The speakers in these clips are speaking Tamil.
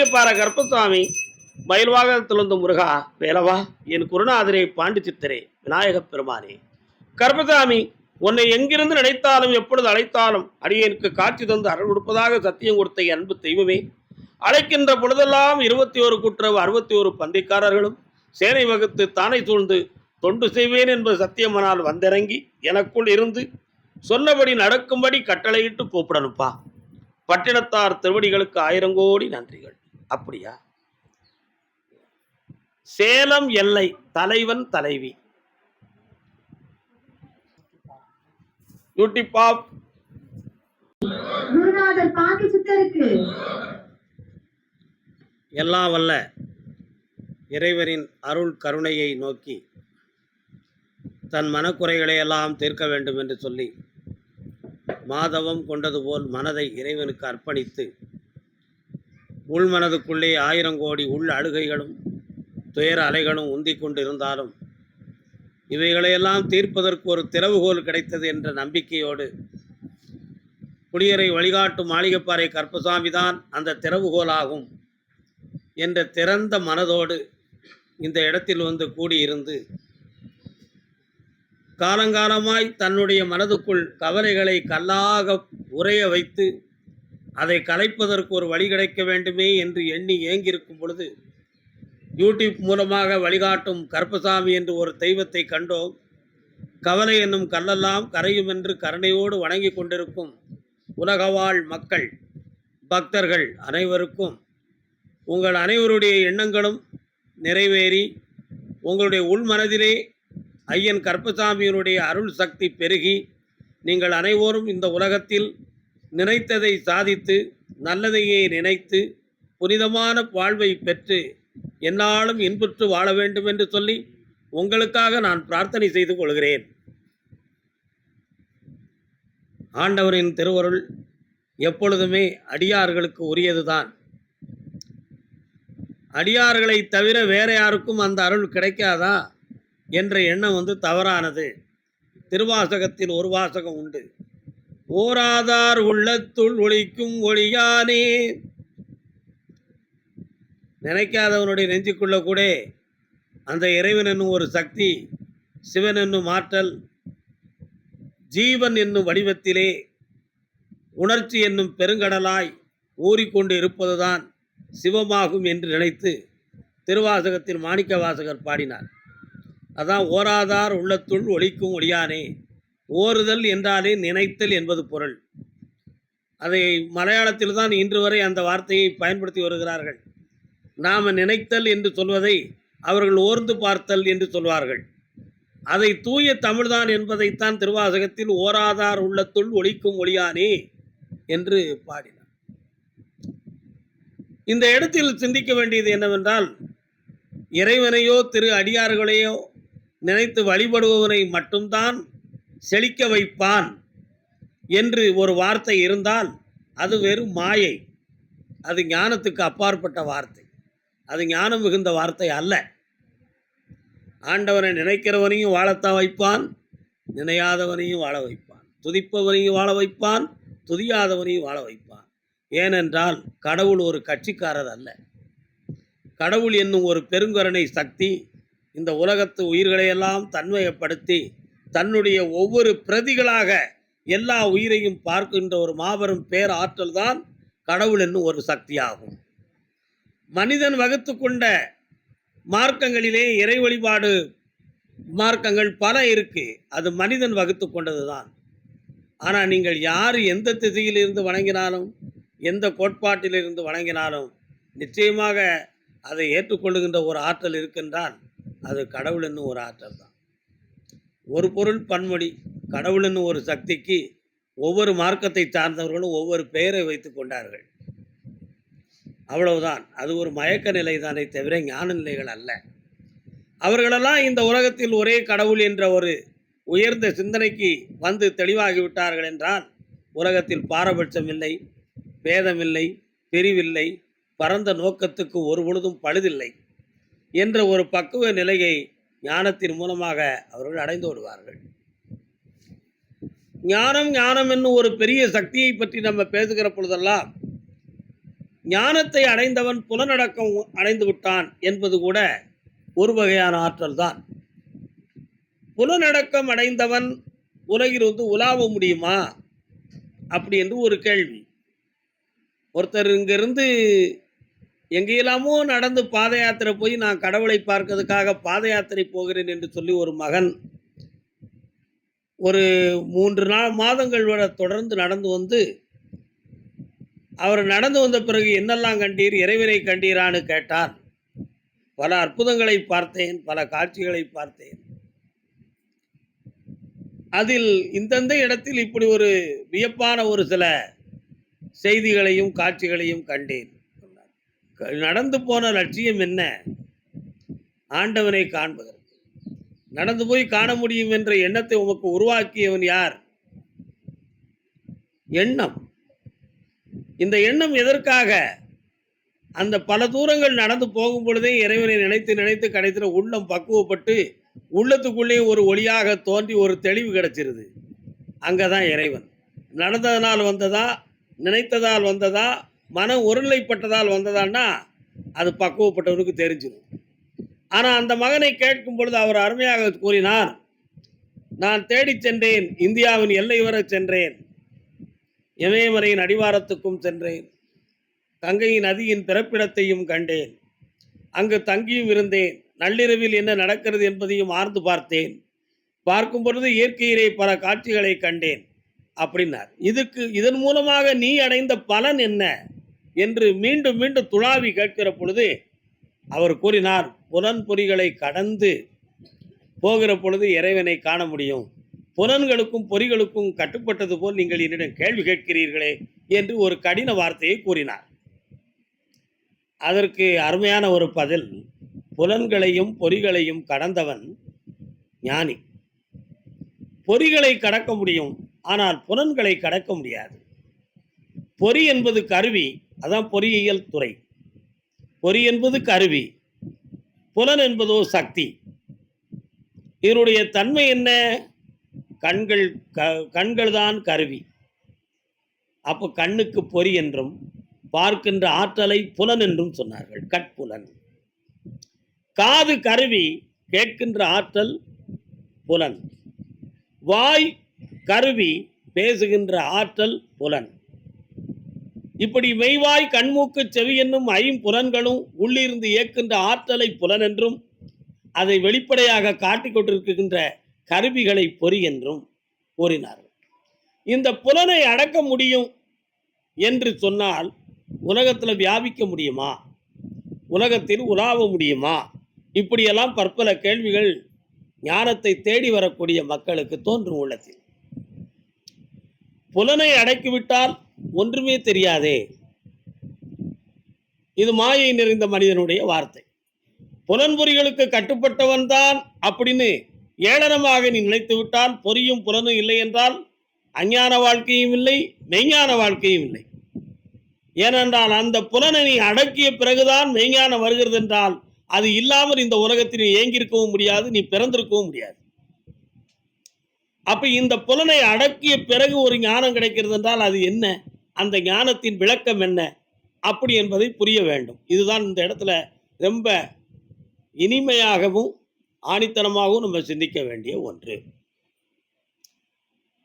மாளிகைப்பாற கருப்பசாமி மயில்வாகத்திலிருந்து முருகா வேலவா என் குருநாதரே பாண்டி சித்தரே விநாயகப் பெருமானே. கர்ப்பசாமி உன்னை எங்கிருந்து நினைத்தாலும் எப்பொழுது அழைத்தாலும் அடியனுக்கு காட்சி தந்து அருள் கொடுப்பதாக சத்தியம் கொடுத்த அன்பு தெய்வமே. அழைக்கின்ற பொழுதெல்லாம் இருபத்தி ஒரு குற்றவு அறுபத்தி ஒரு பந்திக்காரர்களும் சேனை வகுத்து தானை சூழ்ந்து தொண்டு செய்வேன் என்பது சத்தியமனால் வந்திறங்கி எனக்குள் இருந்து சொன்னபடி நடக்கும்படி கட்டளையிட்டு கூப்பிடணுப்பா பட்டினத்தார் திருவடிகளுக்கு ஆயிரம் கோடி நன்றிகள். அப்படியா? சேலம் எல்லை தலைவன் தலைவி. யூடியூப் ஆப் குருநாதர் பாண்டி சித்தருக்கு. எல்லாம் வல்ல இறைவரின் அருள் கருணையை நோக்கி தன் மனக்குறைகளை எல்லாம் தீர்க்க வேண்டும் என்று சொல்லி மாதவம் கொண்டது போல் மனதை இறைவனுக்கு அர்ப்பணித்து உள்மனதுக்குள்ளே ஆயிரம் கோடி உள் அழுகைகளும் துயர அலைகளும் உந்தி கொண்டிருந்தாலும் இவைகளையெல்லாம் தீர்ப்பதற்கு ஒரு திறவுகோல் கிடைத்தது என்ற நம்பிக்கையோடு குடியரை வழிகாட்டும் மாளிகைப்பாறை கற்பசாமி தான் அந்த திறவுகோலாகும் என்ற திறந்த மனதோடு இந்த இடத்தில் வந்து கூடியிருந்து காலங்காலமாய் தன்னுடைய மனதுக்குள் கவலைகளை கல்லாக உறைய வைத்து அதை கலைப்பதற்கு ஒரு வழி கிடைக்க வேண்டுமே என்று எண்ணி ஏங்கியிருக்கும் பொழுது யூடியூப் மூலமாக வழிகாட்டும் கருப்பசாமி என்று ஒரு தெய்வத்தை கண்டோம். கவலை என்னும் கல்லெல்லாம் கரையும் என்று கருணையோடு வணங்கி கொண்டிருக்கும் உலகவாழ் மக்கள் பக்தர்கள் அனைவருக்கும் உங்கள் அனைவருடைய எண்ணங்களும் நிறைவேறி உங்களுடைய உள்மனதிலே ஐயன் கற்பசாமியினுடைய அருள் சக்தி பெருகி நீங்கள் அனைவரும் இந்த உலகத்தில் நினைத்ததை சாதித்து நல்லதையே நினைத்து புனிதமான வாழ்வை பெற்று என்னாலும் இன்புற்று வாழ வேண்டும் என்று சொல்லி உங்களுக்காக நான் பிரார்த்தனை செய்து கொள்கிறேன். ஆண்டவரின் திருவருள் எப்பொழுதுமே அடியார்களுக்கு உரியதுதான். அடியார்களை தவிர வேற யாருக்கும் அந்த அருள் கிடைக்காதா? என்ற எண்ணம் வந்து தவறானது. திருவாசகத்தில் ஒரு வாசகம் உண்டு. ஓராதார் உள்ளத்துள் ஒழிக்கும் ஒளியானே. நினைக்காதவனுடைய நெஞ்சுக்குள்ள கூட அந்த இறைவன் என்னும் ஒரு சக்தி சிவன் என்னும் ஆற்றல் ஜீவன் என்னும் வடிவத்திலே உணர்ச்சி என்னும் பெருங்கடலாய் ஊறிக்கொண்டு இருப்பதுதான் சிவமாகும் என்று நினைத்து திருவாசகத்தில் மாணிக்க வாசகர் பாடினார். அதான் ஓராதார் உள்ளத்துள் ஒழிக்கும் ஒளியானே. ஓறுதல் என்றாலே நினைத்தல் என்பது பொருள். அதை மலையாளத்தில் தான் இன்று வரை அந்த வார்த்தையை பயன்படுத்தி வருகிறார்கள். நாம் நினைத்தல் என்று சொல்வதை அவர்கள் ஓர்ந்து பார்த்தல் என்று சொல்வார்கள். அதை தூய தமிழ்தான் என்பதைத்தான் திருவாசகத்தில் ஓராதார் உள்ளத்துள் ஒழிக்கும் ஒளியானே என்று பாடினார். இந்த இடத்தில் சிந்திக்க வேண்டியது என்னவென்றால் இறைவனையோ திரு அடியார்களையோ நினைத்து வழிபடுபவனை மட்டும்தான் செழிக்க வைப்பான் என்று ஒரு வார்த்தை இருந்தால் அது வெறும் மாயை. அது ஞானத்துக்கு அப்பாற்பட்ட வார்த்தை. அது ஞானம் மிகுந்த வார்த்தை அல்ல. ஆண்டவனை நினைக்கிறவனையும் வாழத்தான் வைப்பான் நினையாதவனையும் வாழ வைப்பான். துதிப்பவனையும் வாழ வைப்பான் துதியாதவனையும் வாழ வைப்பான். ஏனென்றால் கடவுள் ஒரு கட்சிக்காரர் அல்ல. கடவுள் என்னும் ஒரு பெருங்கருணை சக்தி இந்த உலகத்து உயிர்களையெல்லாம் தன்மையப்படுத்தி தன்னுடைய ஒவ்வொரு பிரதிகளாக எல்லா உயிரையும் பார்க்கின்ற ஒரு மாபெரும் பேராற்றல் தான் கடவுள் என்னும் ஒரு சக்தியாகும். மனிதன் வகுத்து கொண்ட மார்க்கங்களிலே இறை வழிபாடு மார்க்கங்கள் பல இருக்கு. அது மனிதன் வகுத்து கொண்டது தான். ஆனால் நீங்கள் யார் எந்த திசையிலிருந்து வணங்கினாலும் எந்த கோட்பாட்டிலிருந்து வணங்கினாலும் நிச்சயமாக அதை ஏற்றுக்கொள்ளுகின்ற ஒரு ஆற்றல் இருக்கின்றால் அது கடவுள் என்னும் ஒரு ஆற்றல் தான். ஒரு பொருள் பன்மொழி கடவுள் ஒரு சக்திக்கு ஒவ்வொரு மார்க்கத்தை சார்ந்தவர்களும் ஒவ்வொரு பெயரை வைத்து கொண்டார்கள். அவ்வளவுதான். அது ஒரு மயக்க நிலை தானே தவிர ஞான நிலைகள் அல்ல. அவர்களெல்லாம் இந்த உலகத்தில் ஒரே கடவுள் என்ற ஒரு உயர்ந்த சிந்தனைக்கு வந்து தெளிவாகிவிட்டார்கள் என்றால் உலகத்தில் பாரபட்சம் இல்லை பேதமில்லை பிரிவில்லை பரந்த நோக்கத்துக்கு ஒரு பொழுதும் பழுதில்லை என்ற ஒரு பக்குவ நிலையை ஞானத்தின் மூலமாக அவர்கள் அடைந்து விடுவார்கள் ஞானம் ஞானம் என்னும் ஒரு பெரிய சக்தியை பற்றி நம்ம பேசுகிற பொழுதெல்லாம் ஞானத்தை அடைந்தவன் புலனடக்கம் அடைந்து விட்டான் என்பது கூட ஒரு வகையான ஆற்றல் தான். புலனடக்கம் அடைந்தவன் உலகில் வந்து உலாவ முடியுமா? அப்படி என்று ஒரு கேள்வி. ஒருத்தர் இங்கிருந்து எங்கெல்லாமோ நடந்து பாத யாத்திரை போய் நான் கடவுளை பார்க்கறதுக்காக பாத யாத்திரை போகிறேன் என்று சொல்லி ஒரு மகன் ஒரு மூன்று நாள் மாதங்கள் வரை தொடர்ந்து நடந்து வந்து அவர் நடந்து வந்த பிறகு என்னெல்லாம் கண்டீர் இறைவனை கண்டீரான்னு கேட்டார். பல அற்புதங்களை பார்த்தேன் பல காட்சிகளை பார்த்தேன். அதில் இந்தந்த இடத்தில் இப்படி ஒரு வியப்பான ஒரு சில செய்திகளையும் காட்சிகளையும் கண்டேன். நடந்து போன லட்சியம் என்ன? ஆண்டவனை காண்பதற்கு. நடந்து போய் காண முடியும் என்ற எண்ணத்தை உமக்கு உருவாக்கியவன் யார்? எண்ணம். இந்த எண்ணம் எதற்காக? அந்த பல தூரங்கள் நடந்து போகும் பொழுதே இறைவனை நினைத்து நினைத்து கிடைத்த உள்ளம் பக்குவப்பட்டு உள்ளத்துக்குள்ளே ஒரு ஒளியாக தோன்றி ஒரு தெளிவு கிடைச்சிருது. அங்கே தான் இறைவன். நடந்ததனால் வந்ததா? நினைத்ததால் வந்ததா? மனம் ஒருநிலைப்பட்டதால் வந்ததான்னா அது பக்குவப்பட்டவனுக்கு தெரிஞ்சிடும் ஆனால் அந்த மகனை கேட்கும் பொழுது அவர் அருமையாக கூறினார் நான் தேடிச் சென்றேன் இந்தியாவின் எல்லை வரை சென்றேன். இமயமலையின் அடிவாரத்துக்கும் சென்றேன். கங்கை நதியின் பிறப்பிடத்தையும் கண்டேன். அங்கு தங்கியும் இருந்தேன். நள்ளிரவில் என்ன நடக்கிறது என்பதையும் ஆர்ந்து பார்த்தேன். பார்க்கும் பொழுது இயற்கையிலே பல காட்சிகளை கண்டேன் அப்படின்னார். இதுக்கு இதன் மூலமாக நீ அடைந்த பலன் என்ன? என்று மீண்டும் மீண்டும் துளாவி கேட்கிற பொழுது அவர் கூறினார் புலன்பொறிகளை கடந்து போகிற பொழுது இறைவனை காண முடியும். புலன்களுக்கும் பொறிகளுக்கும் கட்டுப்பட்டது போல் நீங்கள் என்னிடம் கேள்வி கேட்கிறீர்களே என்று ஒரு கடின வார்த்தையை கூறினார். அதற்கு அருமையான ஒரு பதில் புலன்களையும் பொறிகளையும் கடந்தவன் ஞானி. பொறிகளை கடக்க முடியும் ஆனால் புலன்களை கடக்க முடியாது. பொறி என்பது கருவி அதான் பொறியியல் துறை. பொறி என்பது கருவி. புலன் என்பதோ சக்தி. இதனுடைய தன்மை என்ன? கண்கள் க கண்கள் தான் கருவி. அப்போ கண்ணுக்கு பொறி என்றும் பார்க்கின்ற ஆற்றலை புலன் என்றும் சொன்னார்கள். கட்புலன். காது கருவி கேட்கின்ற ஆற்றல் புலன். வாய் கருவி பேசுகின்ற ஆற்றல் புலன். இப்படி மெய்வாய் கண்மூக்கு செவி என்னும் ஐம்புலன்களும் உள்ளிருந்து இயக்கின்ற ஆற்றலை புலன் என்றும் அதை வெளிப்படையாக காட்டிக் கொண்டிருக்கின்ற கருவிகளை பொறி என்றும் கூறினார்கள். இந்த புலனை அடக்க முடியும் என்று சொன்னால் உலகத்தில் வியாபிக்க முடியுமா? உலகத்தில் உலாவ முடியுமா? இப்படியெல்லாம் பற்பல கேள்விகள் ஞானத்தை தேடி வரக்கூடிய மக்களுக்கு தோன்றும் உள்ளத்தில். புலனை அடக்கிவிட்டால் ஒன்றுமே தெரியாதே. இது மாயை நிறைந்த மனிதனுடைய வார்த்தை. புலன்பொறிகளுக்கு கட்டுப்பட்டவன் தான் அப்படின்னு ஏளனமாக நீ நினைத்து விட்டால் பொறியும் புலனும் இல்லை என்றால் அஞ்ஞான வாழ்க்கையும் இல்லை மெய்ஞான வாழ்க்கையும் இல்லை. ஏனென்றால் அந்த புலனை நீ அடக்கிய பிறகுதான் மெய்ஞானம் வருகிறது என்றால் அது இல்லாமல் இந்த உலகத்தில் நீ ஏங்கியிருக்கவும் முடியாது நீ பிறந்திருக்கவும் முடியாது. அப்ப இந்த புலனை அடக்கிய பிறகு ஒரு ஞானம் கிடைக்கிறது என்றால் அது என்ன? அந்த ஞானத்தின் விளக்கம் என்ன? அப்படி என்பதை புரிய வேண்டும். இதுதான் இந்த இடத்துல ரொம்ப இனிமையாகவும் ஆணித்தனமாகவும் நம்ம சிந்திக்க வேண்டிய ஒன்று.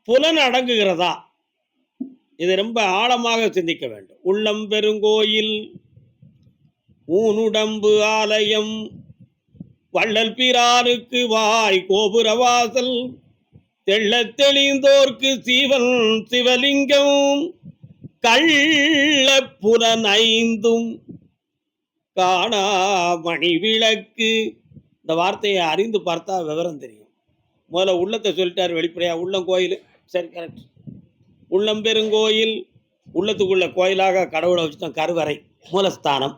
புலன் அடங்குகிறதா? இதை ரொம்ப ஆழமாக சிந்திக்க வேண்டும். உள்ளம் பெருங்கோயில் ஊனுடம்பு ஆலயம் வள்ளல் பிரானுக்கு வாய் கோபுரவாசல் தெள்ள தெளிந்தோர்க்கு சிவன் சிவலிங்கம் கள்ள புலன் ஐந்தும் காணாமணி விளக்கு இந்த வார்த்தையை அறிந்து பார்த்தா விவரம் தெரியும். முதல்ல உள்ளத்தை சொல்லிட்டார் வெளிப்படையாக உள்ளம் கோயில். சரி கரெக்ட் உள்ளம் பெருங்கோயில் உள்ளத்துக்குள்ள கோயிலாக கடவுளை வச்சுட்டோம் கருவறை மூலஸ்தானம்.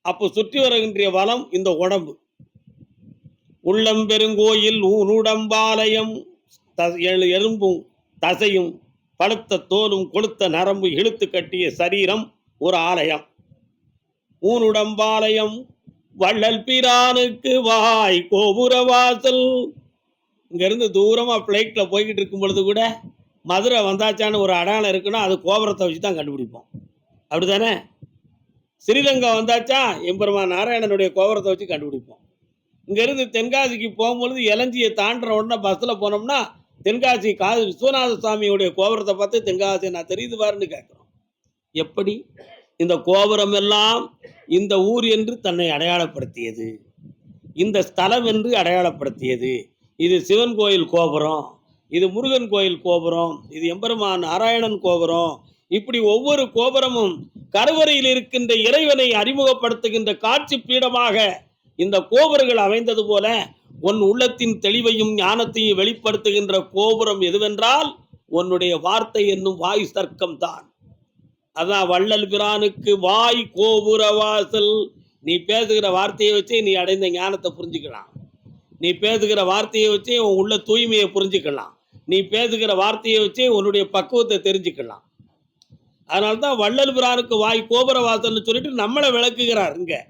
அப்போ சுற்றி வருகின்ற வளம் இந்த உடம்பு. உள்ளம் பெருங்கோயில் ஊனுடம்பாலயம் ஏழு எழு- எலும்பும் தசையும் பழுத்த தோலும் கொளுத்த நரம்பு இழுத்து கட்டிய சரீரம் ஒரு ஆலயம். ஊனுடம்பாலயம் வள்ளல் பிரானுக்கு வாய் கோபுர வாசல். இங்கேருந்து தூரமாக ஃப்ளைட்டில் போய்கிட்டு இருக்கும் பொழுது கூட மதுரை வந்தாச்சான்னு ஒரு அடையாளம் இருக்குன்னா அது கோபுரத்தை வச்சு தான் கண்டுபிடிப்போம். அப்படிதானே ஸ்ரீரங்கம் வந்தாச்சா? எம்பெருமா நாராயணனுடைய கோபுரத்தை வச்சு கண்டுபிடிப்போம். இங்கேருந்து தென்காசிக்கு போகும்பொழுது இளஞ்சியை தாண்டுற உடனே பஸ்ஸில் போனோம்னா தென்காசி கா விஸ்வநாத சுவாமியுடைய கோபுரத்தை பார்த்து தென்காசி நான் தெரியுது பாருன்னு கேட்குறோம். எப்படி? இந்த கோபுரம் எல்லாம் இந்த ஊர் என்று தன்னை அடையாளப்படுத்தியது. இந்த ஸ்தலம் என்று அடையாளப்படுத்தியது. இது சிவன் கோயில் கோபுரம் இது முருகன் கோயில் கோபுரம் இது எம்பெருமான் நாராயணன் கோபுரம். இப்படி ஒவ்வொரு கோபுரமும் கருவறையில் இருக்கின்ற இறைவனை அறிமுகப்படுத்துகின்ற காட்சி பீடமாக இந்த கோபுரங்கள் அமைந்தது போல உன் உள்ளத்தின் தெளிவையும் ஞானத்தையும் வெளிப்படுத்துகின்ற கோபுரம் எதுவென்றால் உன்னுடைய வார்த்தை என்னும் வாய் சர்க்கம் தான். அதான் வள்ளல் பிரானுக்கு வாய் கோபுர வாசல். நீ பேசுகிற வார்த்தையை வச்சு நீ அடைந்த ஞானத்தை புரிஞ்சுக்கலாம். நீ பேசுகிற வார்த்தையை வச்சு உன் உள்ள தூய்மையை புரிஞ்சுக்கலாம். நீ பேசுகிற வார்த்தையை வச்சு உன்னுடைய பக்குவத்தை தெரிஞ்சுக்கலாம். அதனால தான் வள்ளல் பிரானுக்கு வாய் கோபுர வாசல்னு சொல்லிட்டு நம்மளை விளக்குகிறார் இங்க.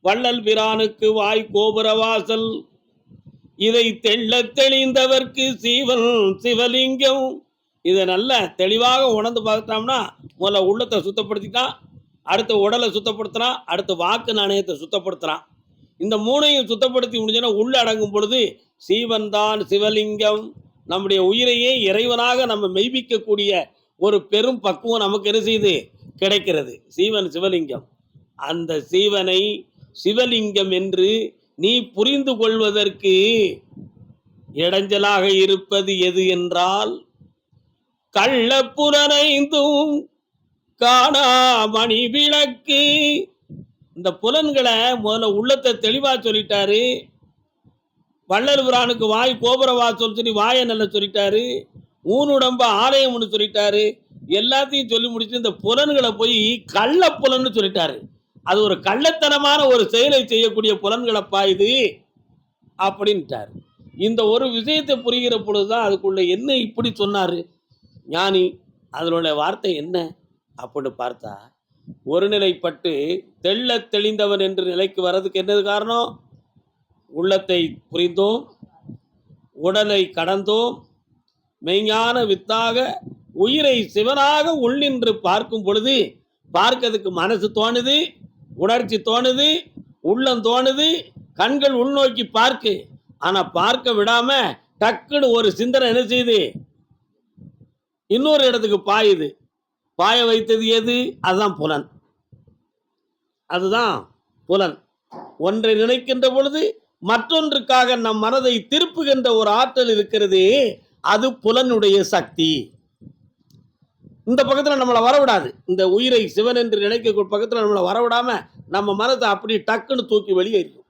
வள்ளல் பிரானுக்கு வாய் கோபுர வாசல். இதை தெள்ள தெளிந்தவர்க்கு சீவன் சிவலிங்கம். இதை நல்ல தெளிவாக உணர்ந்து பார்த்தோம்னா முதல்ல உள்ளத்தை சுத்தப்படுத்திட்டான் அடுத்து உடலை சுத்தப்படுத்துகிறான் அடுத்து வாக்கு நாணயத்தை சுத்தப்படுத்துறான் இந்த மூணையும் சுத்தப்படுத்தி முடிஞ்சோன்னா உள்ள அடங்கும் பொழுது சீவன் தான் சிவலிங்கம். நம்முடைய உயிரையே இறைவனாக நம்ம மெய்ப்பிக்கக்கூடிய ஒரு பெரும் பக்குவம் நமக்கு என்ன செய்யுது? கிடைக்கிறது. சீவன் சிவலிங்கம். அந்த சீவனை சிவலிங்கம் என்று நீ புரிந்து கொள்வதற்கு இடைஞ்சலாக இருப்பது எது என்றால் கள்ளப்புலனைந்தும் காணா மணி விளக்கு. இந்த புலன்களை முதல்ல உள்ளத்தை தெளிவா சொல்லிட்டாரு. வள்ளல் வாய் கோபுர வாசல் சொல்லி வாயை நல்லா சொல்லிட்டாரு. ஊனுடம்ப ஆலயம்னு சொல்லிட்டாரு. எல்லாத்தையும் சொல்லி முடிச்சு இந்த புலன்களை போய் கள்ள புலன்னு சொல்லிட்டாரு. அது ஒரு கள்ளத்தனமான ஒரு செயலை செய்யக்கூடிய புலன்களப்பா இது? அப்படின்ட்டார். இந்த ஒரு விஷயத்தை புரிகிற பொழுதுதான் அதுக்குள்ள என்ன இப்படி சொன்னாரு? ஞானி அதனுடைய வார்த்தை என்ன? அப்படின்னு பார்த்தா ஒருநிலைப்பட்டு தெள்ள தெளிந்தவன் என்று நிலைக்கு வர்றதுக்கு என்னது காரணம்? உள்ளத்தை புரிந்தோம் உடலை கடந்தோம் மெய்ஞான வித்தாக உயிரை சிவனாக உள்ளின்று பார்க்கும் பொழுது பார்க்கிறதுக்கு மனசு தோணுது உணர்ச்சி தோணுது உள்ளம் தோணுது கண்கள் உள்நோக்கி பார்க்கு. ஆனா பார்க்க விடாம டக்குன்னு ஒரு சிந்தனை என்ன செய்யுது? இன்னொரு இடத்துக்கு பாயுது. பாய வைத்தது எது? அதுதான் புலன். அதுதான் புலன். ஒன்றை நினைக்கின்ற பொழுது மற்றொன்றுக்காக நம் மனதை திருப்புகின்ற ஒரு ஆற்றல் இருக்கிறது. அது புலனுடைய சக்தி. இந்த பக்கத்தில் நம்மளை வரவிடாது. இந்த உயிரை சிவன் என்று நினைக்க பக்கத்தில் நம்மளை வரவிடாம நம்ம மனதை அப்படி டக்குன்னு தூக்கி வெளியேறிடும்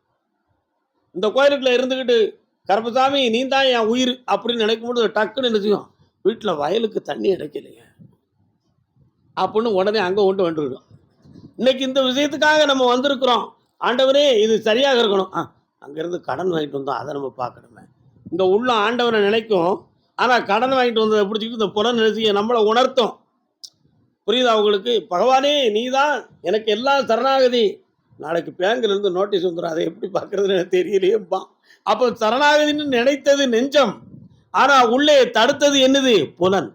இந்த கோயிலுக்குள்ள இருந்துக்கிட்டு கருப்பசாமி நீ தான் என் உயிர் அப்படின்னு நினைக்கும் பொழுது டக்குன்னு என்ன செய்யும்? வீட்டில் வயலுக்கு தண்ணி கிடைக்கலைங்க அப்படின்னு உடனே அங்கே கொண்டு வந்துருக்கோம் இன்னைக்கு இந்த விஷயத்துக்காக நம்ம வந்திருக்கிறோம். ஆண்டவரே இது சரியாக இருக்கணும். ஆ அங்கேருந்து கடன் வாங்கிட்டு வந்தோம். அதை நம்ம பார்க்கணுமே. இந்த உள்ள ஆண்டவனை நினைக்கும். ஆனால் கடன் வாங்கிட்டு வந்ததை பிடிச்சிக்கிட்டு இந்த புலன் நினைச்சிக்க நம்மளை உணர்த்தும். புரியுதா உங்களுக்கு? பகவானே நீ தான் எனக்கு எல்லாம் சரணாகதி. நாளைக்கு பேங்கிலிருந்து நோட்டீஸ் வந்துடும் அதை எப்படி பார்க்கறதுன்னு எனக்கு தெரியலையேப்பா அப்போ சரணாகதின்னு நினைத்தது நெஞ்சம். ஆனால் உள்ளே தடுத்தது என்னது? புலன்.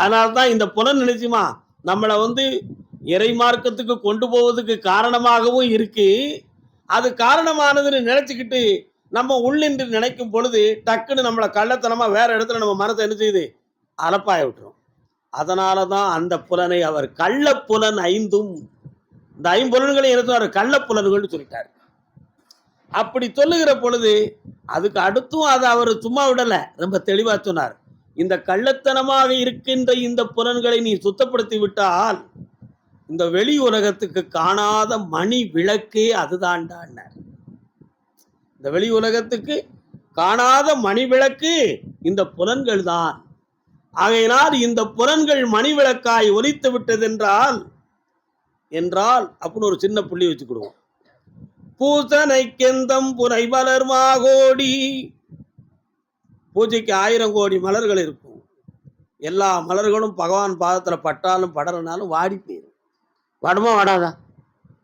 அதனால தான் இந்த புலன் நினைச்சுமா நம்மளை வந்து இறை மார்க்கத்துக்கு கொண்டு போவதுக்கு காரணமாகவும் இருக்கு. அது காரணமானதுன்னு நினைச்சுக்கிட்டு நம்ம உள்ளின்று நினைக்கும் பொழுது டக்குன்னு நம்மளை கள்ளத்தனமாக வேற இடத்துல நம்ம மனத்தை என்ன செய்யுது? அலப்பாய விட்டுரும். அதனால தான் அந்த புலனை அவர் கள்ளப்புலன் ஐந்தும் இந்த ஐம்புலன்களை என்ன கள்ள கள்ளப்புலன்கள்னு சொல்லிட்டார். அப்படி சொல்லுகிற பொழுது அதுக்கு அடுத்தும் அதை அவர் சும்மா விடலை. ரொம்ப தெளிவாக சொன்னார். இந்த கள்ளத்தனமாக இருக்கின்ற இந்த புலன்களை நீ சுத்தப்படுத்தி விட்டால் இந்த வெளி உலகத்துக்கு காணாத மணி விளக்கே அதுதான்டான்னார் இந்த வெளி உலகத்துக்கு காணாத மணி விளக்கு இந்த புலன்கள் தான் ஆகையினால் இந்த புலன்கள் மணிவிளக்காய் ஒலித்து விட்டதென்றால் என்றால் அப்படின்னு ஒரு சின்ன புள்ளி வச்சுக்கிடுவோம். பூசனை கெந்தம் புனை மலர் மாகோடி. பூஜைக்கு ஆயிரம் கோடி மலர்கள் இருக்கும். எல்லா மலர்களும் பகவான் பாதத்தில் பட்டாலும் படறனாலும் வாடி போயிடும் வாடுமா வாடாதா?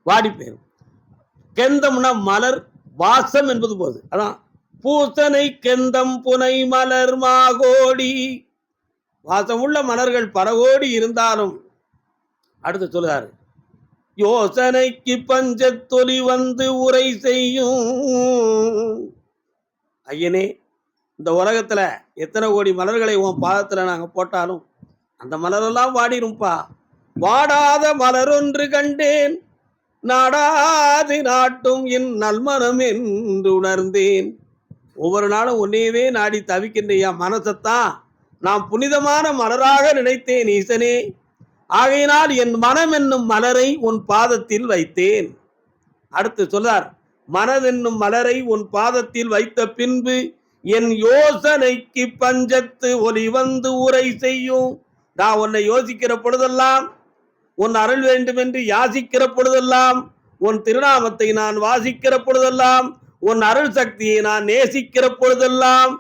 வாடி போயிடும் கெந்தம்னா மலர் வாசம் என்பது போது அதான். பூசனை கெந்தம் புனை மலர் மாகோடி. வாசமுள்ள மலர்கள் பரவோடி இருந்தாலும் அடுத்து சொல்லுறாரு. யோசனைக்கு பஞ்சத்தொலி வந்து உரை செய்யும். ஐயனே இந்த உலகத்துல எத்தனை கோடி மலர்களை உன் பாதத்துல நாங்க போட்டாலும் அந்த மலரெல்லாம் வாடிரும்பா வாடாத மலரொன்று கண்டேன் நாடாது நாட்டும் என் நல்மனம் என்று உணர்ந்தேன். ஒவ்வொரு நாளும் உன்னையவே நாடி தவிக்கின்ற என் மனசத்தான்? நான் புனிதமான மலராக நினைத்தேன் ஈசனே. ஆகையினால் என் மனம் என்னும் மலரை உன் பாதத்தில் வைத்தேன். அடுத்து சொல்லார் மனதென்னும் மலரை உன் பாதத்தில் வைத்த பின்பு என் யோசனைக்கு பஞ்சத்து ஒலி வந்து உரை செய்யும். நான் உன்னை யோசிக்கிற பொழுதெல்லாம் உன் அருள் வேண்டும் என்று யாசிக்கிற பொழுதெல்லாம் உன் திருநாமத்தை நான் வாசிக்கிற பொழுதெல்லாம் உன் அருள் சக்தியை நான் நேசிக்கிற பொழுதெல்லாம்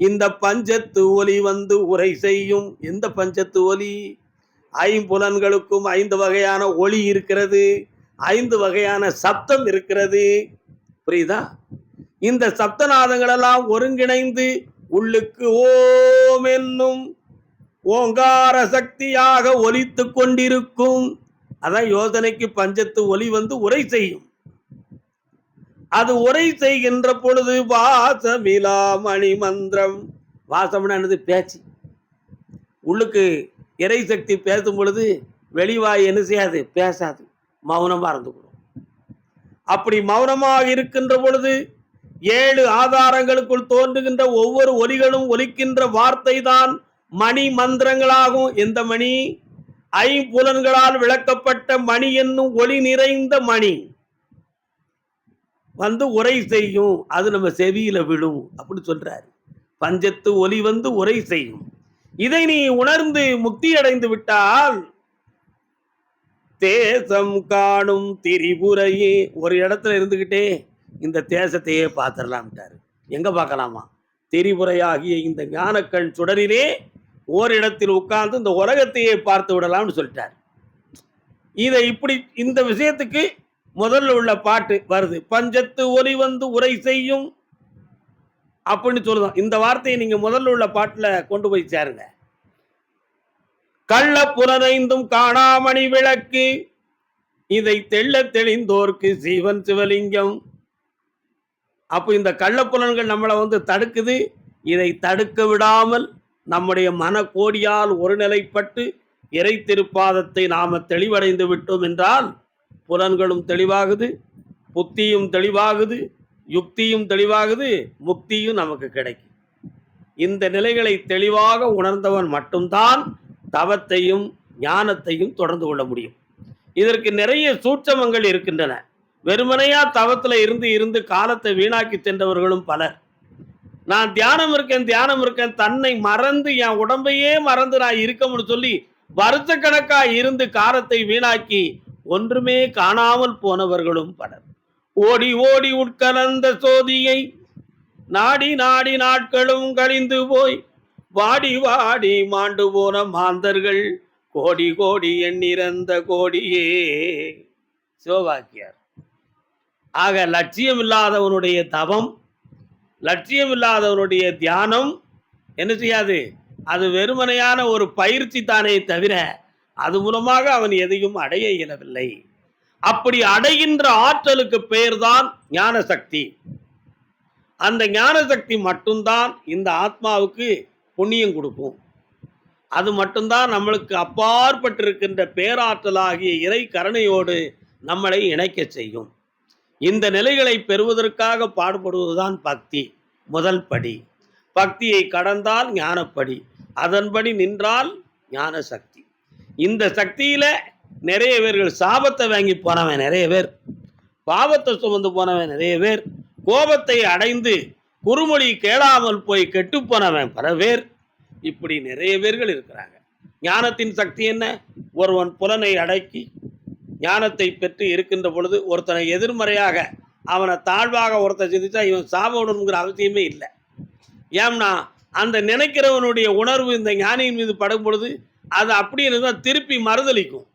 இந்த பஞ்சத்து ஒலி வந்து உரை செய்யும். எந்த பஞ்சத்து ஒலி? ஐம்புலன்களுக்கும் ஐந்து வகையான ஒளி இருக்கிறது. ஐந்து வகையான சப்தம் இருக்கிறது. புரியுதா? இந்த சப்தநாதங்களெல்லாம் ஒருங்கிணைந்து உள்ளுக்கு ஓம் என்னும் ஓங்கார சக்தியாக ஒலித்து கொண்டிருக்கும். அதான் யோசனைக்கு பஞ்சத்து ஒலி வந்து உரை செய்யும். அது உரை செய்கின்ற பொழுது வாசமிலா மணி மந்திரம் வாசம்னா என்னது? பேச்சு. உள்ளுக்கு இறை சக்தி பேசும் பொழுது வெளிவாய் என்ன செய்யாது? பேசாது. மௌனமாக இருந்துக்கணும். அப்படி மௌனமாக இருக்கின்ற பொழுது ஏழு ஆதாரங்களுக்குள் தோன்றுகின்ற ஒவ்வொரு ஒலிகளும் ஒலிக்கின்ற வார்த்தை தான் மணி மந்திரங்களாகும் எந்த மணி? ஐம்புலன்களால் விளக்கப்பட்ட மணி என்னும் ஒளி நிறைந்த மணி. வந்து உரை செய்யும். அது நம்ம செவியில விழும் அப்படின்னு சொல்றாரு. பஞ்சத்து ஒலி வந்து உரை செய்யும். இதை நீ உணர்ந்து முக்தி அடைந்து விட்டால் தேசம் காணும் திரிபுரையே. ஒரு இடத்துல இருந்துகிட்டே இந்த தேசத்தையே பார்த்துடலாம்ட்டாரு. எங்க பார்க்கலாமா? திரிபுரையாகிய இந்த ஞானக்கண் சுடரிலே ஓரிடத்தில் உட்கார்ந்து இந்த உலகத்தையே பார்த்து விடலாம்னு சொல்லிட்டார். இதை இப்படி இந்த விஷயத்துக்கு முதல்ல உள்ள பாட்டு வருது. பஞ்சத்து ஒலி வந்து உரை செய்யும். அப்படின்னு சொல்லுதான். இந்த வார்த்தையை நீங்க முதல்ல உள்ள பாட்டுல கொண்டு போய் சேருங்க. கள்ள புலனைந்தும் காணாமணி விளக்கு. இதை தெள்ள தெளிந்தோர்க்கு சிவன் சிவலிங்கம். அப்போ இந்த கள்ளப்புலன்கள் நம்மளை வந்து தடுக்குது. இதை தடுக்க விடாமல் நம்முடைய மனக்கோடியால் ஒருநிலைப்பட்டு இறை திருப்பாதத்தை நாம தெளிவடைந்து விட்டோம் என்றால் புலன்களும் தெளிவாகுது புத்தியும் தெளிவாகுது யுக்தியும் தெளிவாகுது முக்தியும் நமக்கு கிடைக்கும். இந்த நிலைகளை தெளிவாக உணர்ந்தவன் மட்டும்தான் தவத்தையும் ஞானத்தையும் தொடர்ந்து கொள்ள முடியும். இதற்கு நிறைய சூட்சமங்கள் இருக்கின்றன. வெறுமனையா தவத்துல இருந்து இருந்து காலத்தை வீணாக்கி சென்றவர்களும் பலர். நான் தியானம் இருக்கேன் தியானம் இருக்கேன் தன்னை மறந்து என் உடம்பையே மறந்து நான் இருக்கணும்னு சொல்லி வருஷக்கணக்கா இருந்து காலத்தை வீணாக்கி ஒன்றுமே காணாமல் போனவர்களும் பலர். ஓடி ஓடி உட்கலந்த சோதியை நாடி நாடி நாட்களும் கழிந்து போய் வாடி வாடி மாண்டு போன மாந்தர்கள் கோடி கோடி எண்ணிறந்த கோடியே. சிவபாக்கியார். ஆக லட்சியம் இல்லாதவனுடைய தவம் லட்சியம் இல்லாதவனுடைய தியானம் என்ன செய்யாது? அது வெறுமனையான ஒரு பயிற்சி தானே தவிர அது மூலமாக அவன் எதையும் அடைய இயலவில்லை. அப்படி அடைகின்ற ஆற்றலுக்கு பெயர்தான் ஞான சக்தி அந்த ஞான சக்தி மட்டும்தான் இந்த ஆத்மாவுக்கு புண்ணியம் கொடுக்கும். அது மட்டும்தான் நம்மளுக்கு அப்பாற்பட்டிருக்கின்ற பேராற்றலாகிய இறை கருணையோடு நம்மளை இணைக்க செய்யும். இந்த நிலைகளை பெறுவதற்காக பாடுபடுவதுதான் பக்தி முதல் படி. பக்தியை கடந்தால் ஞானப்படி அதன்படி நின்றால் ஞான சக்தி இந்த சக்தியில் நிறைய பேர்கள் சாபத்தை வாங்கி போனவன் நிறைய பேர். பாவத்தை சுமந்து போனவன் நிறைய பேர். கோபத்தை அடைந்து குறுமொழி கேளாமல் போய் கெட்டு போனவன் பல பேர். இப்படி நிறைய பேர்கள் இருக்கிறாங்க. ஞானத்தின் சக்தி என்ன? ஒருவன் புலனை அடக்கி ஞானத்தை பெற்று இருக்கின்ற பொழுது ஒருத்தனை எதிர்மறையாக அவனை தாழ்வாக ஒருத்தன் சிந்திச்சா இவன் சாபணுங்கிற அவசியமே இல்லை. ஏம்னா அந்த நினைக்கிறவனுடைய உணர்வு இந்த ஞானியின் மீது படும் பொழுது அது அப்படி இருந்தால் திருப்பி மறுதளிக்கும்.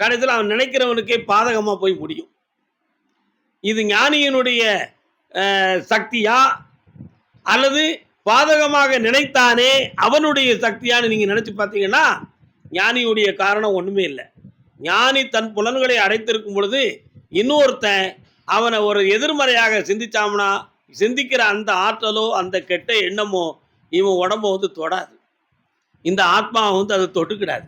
கடைசியில் அவன் நினைக்கிறவனுக்கே பாதகமாக போய் முடியும். இது ஞானியினுடைய சக்தியா? அல்லது பாதகமாக நினைத்தானே அவனுடைய சக்தியான்னு நீங்கள் நினச்சி பார்த்தீங்கன்னா ஞானியுடைய காரணம் ஒன்றுமே இல்லை. ஞானி தன் புலன்களை அடைத்திருக்கும் பொழுது இன்னொருத்தன் அவனை ஒரு எதிர்மறையாக சிந்திச்சாம்னா சிந்திக்கிற அந்த ஆற்றலோ அந்த கெட்ட எண்ணமோ இவன் உடம்ப வந்து தொடாது. இந்த ஆத்மாவை வந்து அதை தொட்டுக்கிடாது.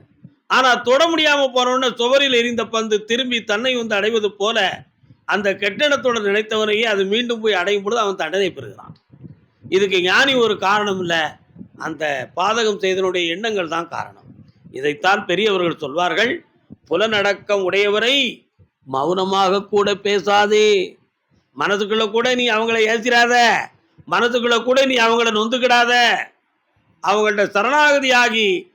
ஆனால் தொட முடியாமல் போனோடனே சுவரில் எரிந்த பந்து திரும்பி தன்னை வந்து அடைவது போல அந்த கெட்டெண்ணத்தோட நினைத்தவனையே அது மீண்டும் போய் அடையும் பொழுது அவன் தண்டனை பெறுகிறான். இதுக்கு ஞானி ஒரு காரணம் இல்லை. அந்த பாதகம் செய்தனுடைய எண்ணங்கள் தான் காரணம். இதைத்தான் பெரியவர்கள் சொல்வார்கள் புலனடக்கம் உடையவரை மௌனமாக கூட பேசாதே. மனதுக்குள்ள கூட நீ அவங்கள ஏசிராத. மனதுக்குள்ள கூட நீ அவங்கள நொந்துக்கிடாத. அவங்கள்ட்ட சரணாகதியாகி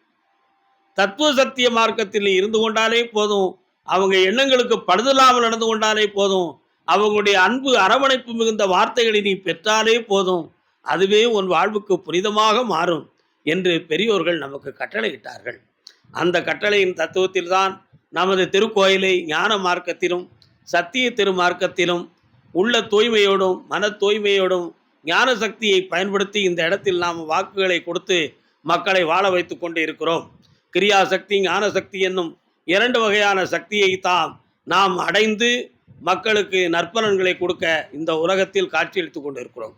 தத்துவ சத்திய மார்க்கத்தில் இருந்து கொண்டாலே போதும். அவங்க எண்ணங்களுக்கு படுதலாமல் நடந்து கொண்டாலே போதும். அவங்களுடைய அன்பு அரவணைப்பு மிகுந்த வார்த்தைகளை நீ பெற்றாலே போதும். அதுவே உன் வாழ்வுக்கு புனிதமாக மாறும் என்று பெரியோர்கள் நமக்கு கட்டளையிட்டார்கள். அந்த கட்டளையின் தத்துவத்தில்தான் நமது திருக்கோயிலை ஞான மார்க்கத்திலும் சத்திய திருமார்க்கத்திலும் உள்ள தூய்மையோடும் மன தூய்மையோடும் ஞான சக்தியை பயன்படுத்தி இந்த இடத்தில் நாம் வாக்குகளை கொடுத்து மக்களை வாழ வைத்து கொண்டு இருக்கிறோம். கிரியா சக்தி ஞான சக்தி என்னும் இரண்டு வகையான சக்தியை தாம் நாம் அடைந்து மக்களுக்கு நற்பலன்களை கொடுக்க இந்த உலகத்தில் காட்சியளித்து கொண்டிருக்கிறோம்.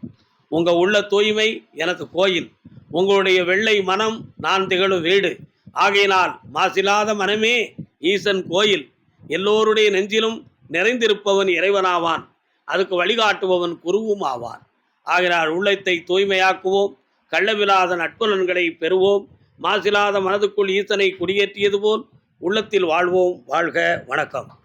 உங்கள் உள்ள தூய்மை எனது கோயில். உங்களுடைய வெள்ளை மனம் நான் திகழும் வீடு. ஆகையினால் மாசில்லாத மனமே ஈசன் கோயில். எல்லோருடைய நெஞ்சிலும் நிறைந்திருப்பவன் இறைவனாவான். அதுக்கு வழிகாட்டுபவன் குருவும் ஆவான். ஆகிறார் உள்ளத்தை தூய்மையாக்குவோம். கள்ளவிலாத நட்புலன்களை பெறுவோம். மாசில்லாத மனதுக்குள் ஈசனை குடியேற்றியது போல் உள்ளத்தில் வாழ்வோம். வாழ்க வணக்கம்.